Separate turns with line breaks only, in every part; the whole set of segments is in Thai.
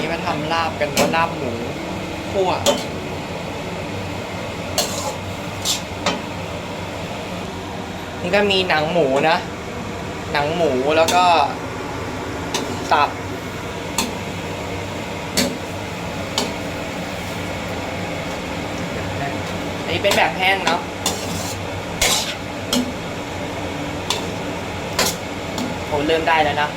นี่มาทำลาบกันว่าลาบหมูคั่วนี่ก็มีหนังหมูนะ หนังหมูแล้วก็ตับ อันนี้เป็นแบบแห้งเนาะโหเริ่มได้แล้วนะ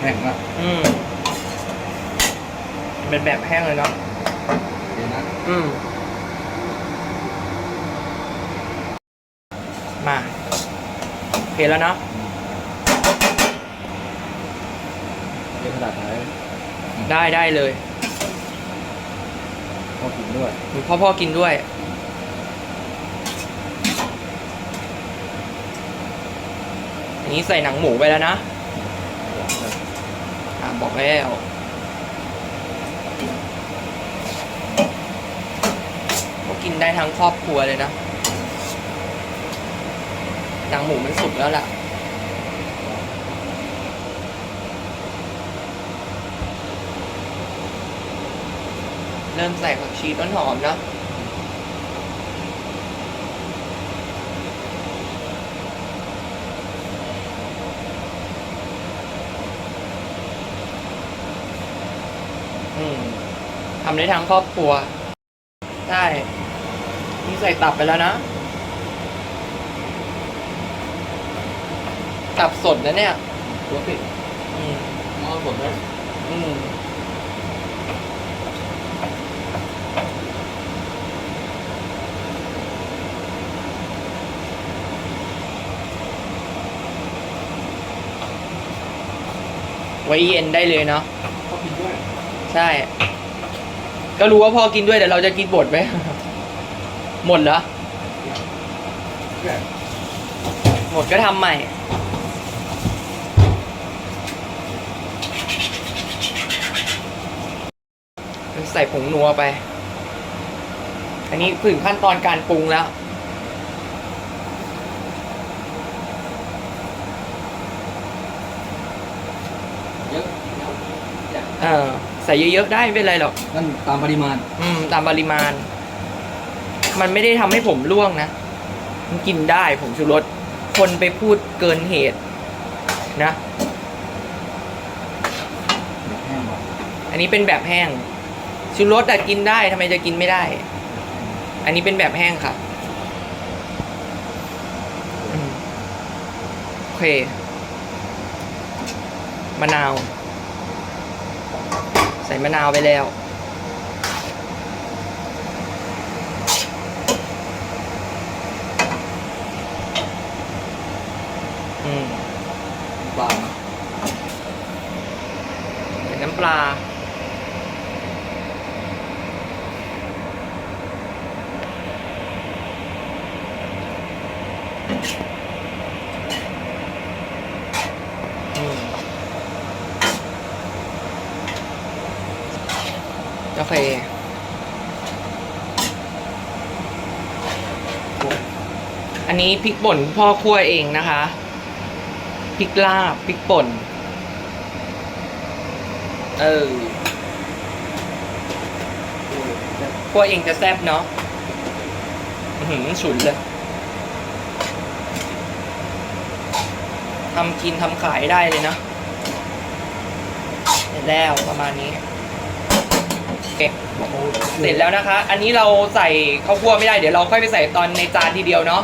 แห้งมาก
อืมเป็นแบบแห้งเลยเนาะ
เดี๋ยวนะ
อืม มาโอเคแล้วเนาะ
เดี๋ยวขนาดไหน
ได้ได้เลย
พอกินด้วย
มีพ่อพ่อกินด้วย อันนี้ใส่หนังหมูไปแล้วนะบอกแล้วก็กินได้ทั้งครอบครัวเลยนะ หนังหมูมันสุกแล้วล่ะเริ่มใส่ผักชีต้นหอมนอ ทำได้ทั้งครอบครัว ได้นี่ใส่ตับไปแล้วนะ ตับสดนะเนี่ย
ตัวติด
อืม
มองสดเลย
อืมไว้เย็นได้เลยเนาะ
พอกินด้วย
ใช่ ก็รู้ว่าพ่อกินด้วยแต่เราจะกินบดไหม หมดเหรอ
แค่
หมดก็ทำใหม่ ใส่ผงนัวไป อันนี้ถึงขั้นตอนการปรุงแล้ว
เยอะ
เออ ใส่เยอะๆได้ไม่เป็นไรหรอก
นั่นตามปริมาณ
อืม ตามปริมาณ มันไม่ได้ทำให้ผมร่วงนะมันกินได้ผมชูรสคนไปพูดเกินเหตุนะ
แบบแห้งมา
อันนี้เป็นแบบแห้งชูรสแต่กินได้ทำไมจะกินไม่ได้ อันนี้เป็นแบบแห้งค่ะอืมโอเคมะนาว ใส่มะนาวไปแล้ว อืม
ปลา
ใส่น้ำปลา โอเคอันนี้พริกป่นพ่อคั่วเองนะคะพริกลาบพริกป่น เออคั่วเองจะแซ่บเนาะหือฉุนเลยทำกินทำขายได้เลยนะเสร็จแล้วประมาณนี้ เสร็จแล้วนะคะ อันนี้เราใส่ข้าวคั่วไม่ได้ เดี๋ยวเราค่อยไปใส่ตอนในจานทีเดียวเนาะ